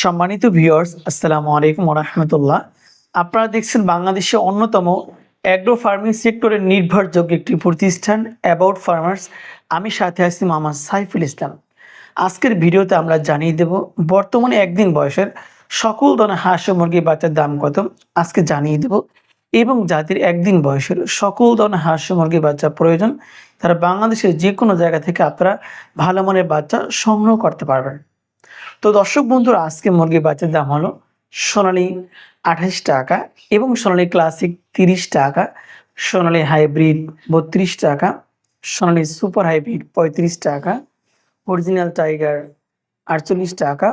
সম্মানিত ভিউয়ার্স আসসালামু আলাইকুম রহমতুল্লাহ আপনারা দেখছেন বাংলাদেশের অন্যতম অ্যাগ্রো ফার্মিং সেক্টরের নির্ভরযোগ্য একটি প্রতিষ্ঠান অ্যাবাউট ফার্মার্স আমি সাথে আছি মোহাম্মদ সাইফুল ইসলাম। আজকের ভিডিওতে আমরা জানিয়ে দেব, বর্তমানে একদিন বয়সের সকল ধরনের হাঁস ও মুরগির বাচ্চার দাম কত? আজকে জানিয়ে দেব। এবং যাদের একদিন বয়সের সকল ধরনের হাঁস ও মুরগির বাচ্চা প্রয়োজন, তারা বাংলাদেশের যে কোনো জায়গা থেকে আপনারা ভালো মানের বাচ্চা সংগ্রহ করতে পারবেন। তো দর্শক বন্ধুরা, আজকে মুরগির বাচ্চার দাম হলো সোনালি আঠাশ টাকা এবং সোনালি ক্লাসিক তিরিশ টাকা, সোনালি হাইব্রিড বত্রিশ টাকা, সোনালি সুপার হাইব্রিড পঁয়ত্রিশ টাকা, অরিজিনাল টাইগার আটচল্লিশ টাকা,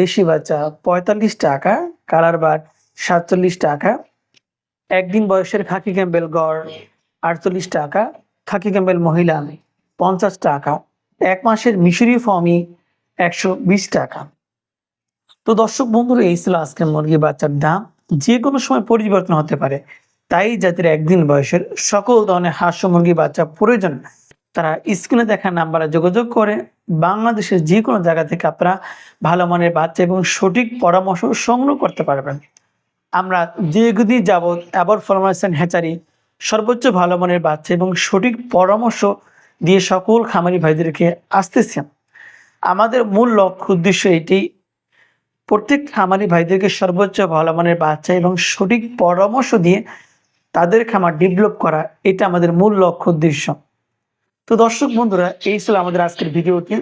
দেশি বাচ্চা পঁয়তাল্লিশ টাকা, কালার বাট সাতচল্লিশ টাকা, একদিন বয়সের খাকি ক্যাম্বেল গড় আটচল্লিশ টাকা, খাকি ক্যাম্বেল মহিলা পঞ্চাশ টাকা, এক মাসের মিশরি ফর্মি একশো বিশ টাকা। তো দর্শক বন্ধুরা, এই ছিল আজকের মুরগি বাচ্চার দাম। যে কোনো সময় পরিবর্তন হতে পারে। তাই যাদের একদিন বয়সের সকল ধরনের হাঁস মুরগি বাচ্চা প্রয়োজন। তারা স্ক্রিনে দেখা নাম্বারে যোগাযোগ করে বাংলাদেশের যে কোনো জায়গা থেকে আপনারা ভালো মানের বাচ্চা এবং সঠিক পরামর্শ সংগ্রহ করতে পারবেন। আমরা দীর্ঘদিন যাবৎ অ্যাবর ফরমেশন হ্যাচারি, সর্বোচ্চ ভালো মানের বাচ্চা এবং সঠিক পরামর্শ দিয়ে সকল খামারি ভাইদেরকে আসতেছি। আমাদের মূল লক্ষ্য, উদ্দেশ্য এটি, প্রত্যেক খামারি ভাইদেরকে সর্বোচ্চ ভালো মানের বাচ্চা এবং সঠিক পরামর্শ দিয়ে তাদের খামার ডেভেলপ করা, এটা আমাদের মূল লক্ষ্য, উদ্দেশ্য। তো দর্শক বন্ধুরা, এই ছিল আমাদের আজকের ভিডিওটি।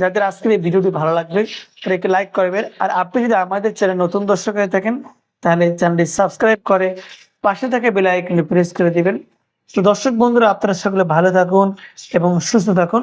যাদের আজকের এই ভিডিওটি ভালো লাগবে, তারা একটু লাইক করবেন। আর আপনি যদি আমাদের চ্যানেল নতুন দর্শক হয়ে থাকেন, তাহলে চ্যানেলটি সাবস্ক্রাইব করে পাশে থাকে বেল আইকনটি প্রেস করে দিবেন। তো দর্শক বন্ধুরা, আপনারা সকলে ভালো থাকুন এবং সুস্থ থাকুন।